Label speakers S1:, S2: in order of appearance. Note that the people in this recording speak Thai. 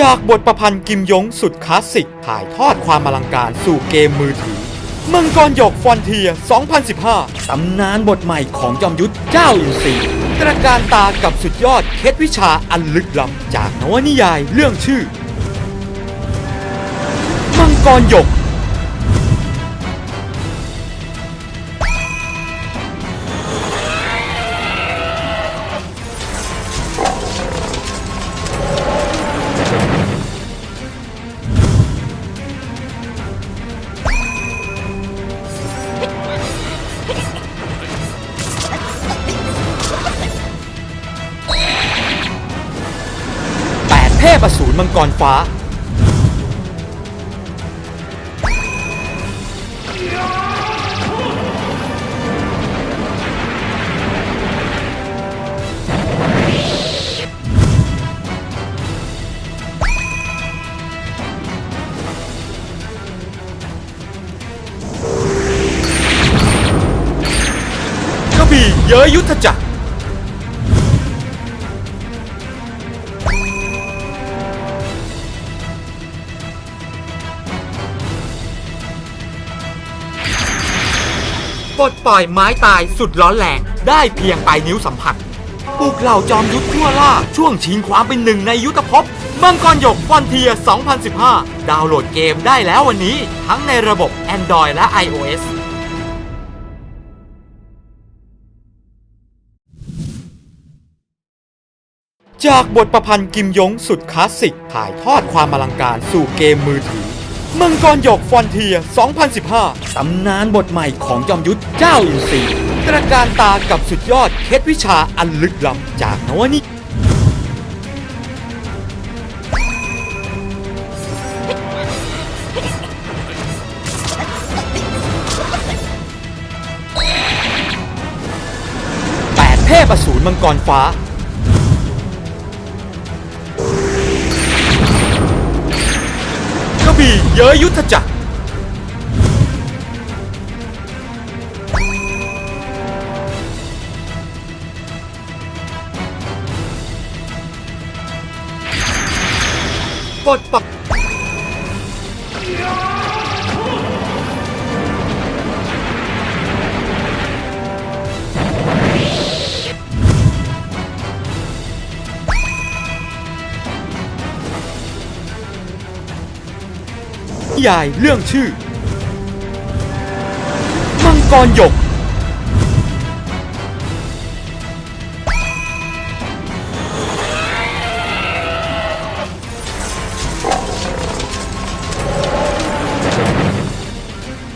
S1: จากบทประพันธ์กิมยงสุดคลาสสิก ถ่ายทอดความอลังการสู่เกมมือถือมังกรหยกฟอนเทีย 2015 ตำนานบทใหม่ของจอมยุทธเจ้าอินทรีตระการตากับสุดยอดเคล็ดวิชาอันลึกล้ำจากนวนิยายเรื่องชื่อ มังกรหยก พอสูรมังกรฟ้า กระบี่เย้ยยุทธจักร ปลดปล่อยไม้ตายสุดร้อนแรงได้เพียงปลายนิ้วสัมผัสปลุกเหล่าจอมยุทธทั่วล่า ช่วงชิงความเป็นหนึ่งในยุทธภพมังกรหยกฟอนเทีย 2015 ดาวน์โหลดเกมได้แล้ววันนี้ ทั้งในระบบ Android และ iOS จากบทประพันธ์กิมยงสุดคลาสสิก ถ่ายทอดความอลังการสู่เกมมือถือ มังกรหยกฟอนเทีย 2015 ตำนานบทใหม่ของจอมยุทธเจ้าอินทรีตระการตากับสุดยอดเคล็ดวิชาอันลึกล้ำจากนวนิแปดเทพอสูรมังกรฟ้า เย้ยยุทธจักรปดปัก ยายเรื่องชื่อ มังกรหยก